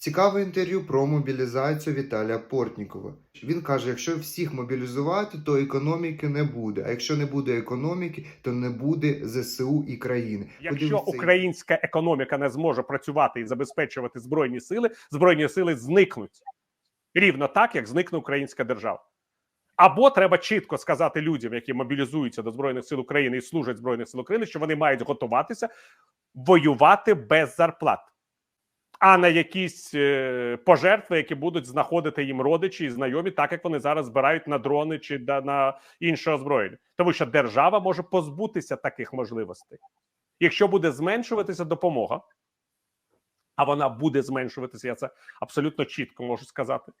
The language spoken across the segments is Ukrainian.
Цікаве інтерв'ю про мобілізацію Віталія Портнікова. Він каже: якщо всіх мобілізувати, то економіки не буде. А якщо не буде економіки, то не буде ЗСУ і країни. Якщо Подивіться, українська економіка не зможе працювати і забезпечувати збройні сили, збройні сили зникнуть рівно так, як зникне українська держава. Або треба чітко сказати людям, які мобілізуються до збройних сил України і служать збройних сил України, що вони мають готуватися воювати без зарплат, а на якісь е, пожертви, які будуть знаходити їм родичі і знайомі, так як вони зараз збирають на дрони чи на інше озброєння, тому що держава може позбутися таких можливостей якщо буде зменшуватися допомога, а вона буде зменшуватися, я це абсолютно чітко можу сказати.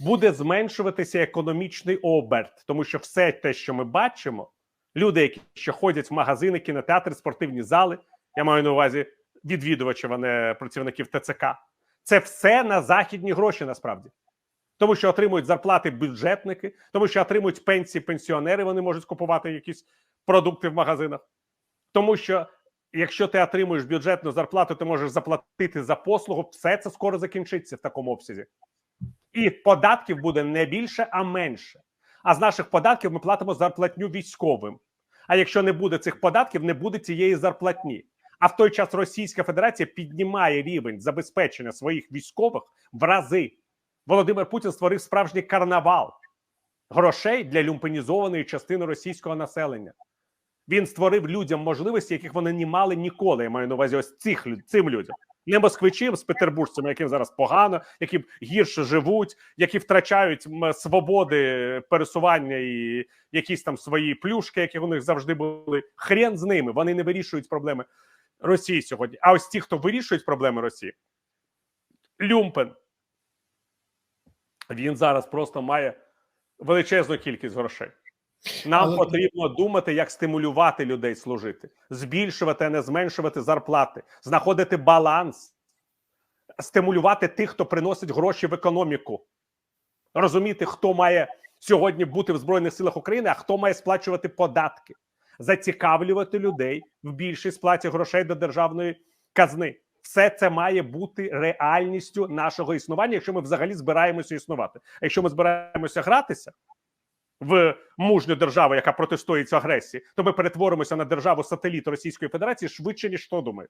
Буде зменшуватися економічний оберт, тому що все те, що ми бачимо, люди, які ще ходять в магазини, кінотеатри, спортивні зали, я маю на увазі відвідувачів, а не працівників ТЦК, це все на західні гроші насправді. Тому що отримують зарплати бюджетники, тому що отримують пенсії пенсіонери, вони можуть купувати якісь продукти в магазинах. Тому що якщо ти отримуєш бюджетну зарплату, ти можеш заплатити за послугу, все це скоро закінчиться в такому обсязі. І податків буде не більше, а менше. А з наших податків ми платимо зарплатню військовим. А якщо не буде цих податків, не буде цієї зарплатні. А в той час Російська Федерація піднімає рівень забезпечення своїх військових в рази. Володимир Путін створив справжній карнавал грошей для люмпенізованої частини російського населення. Він створив людям можливості, яких вони не мали ніколи. Я маю на увазі ось цих цим людям. Не москвичів з петербуржцями, яким зараз погано, які гірше живуть, які втрачають свободи пересування і якісь там свої плюшки, які у них завжди були. Хрен з ними. Вони не вирішують проблеми Росії сьогодні. А ось ті, хто вирішують проблеми Росії, Люмпен. Він зараз просто має величезну кількість грошей. Нам Але- потрібно думати, як стимулювати людей служити, збільшувати, а не зменшувати зарплати, знаходити баланс, стимулювати тих, хто приносить гроші в економіку, розуміти, хто має сьогодні бути в Збройних силах України, а хто має сплачувати податки, зацікавлювати людей в більшій сплаті грошей до державної казни. Все це має бути реальністю нашого існування, якщо ми взагалі збираємося існувати. А якщо ми збираємося гратися в мужню державу, яка протистоїть агресії, то ми перетворимося на державу сателіт Російської Федерації швидше ніж хто думає.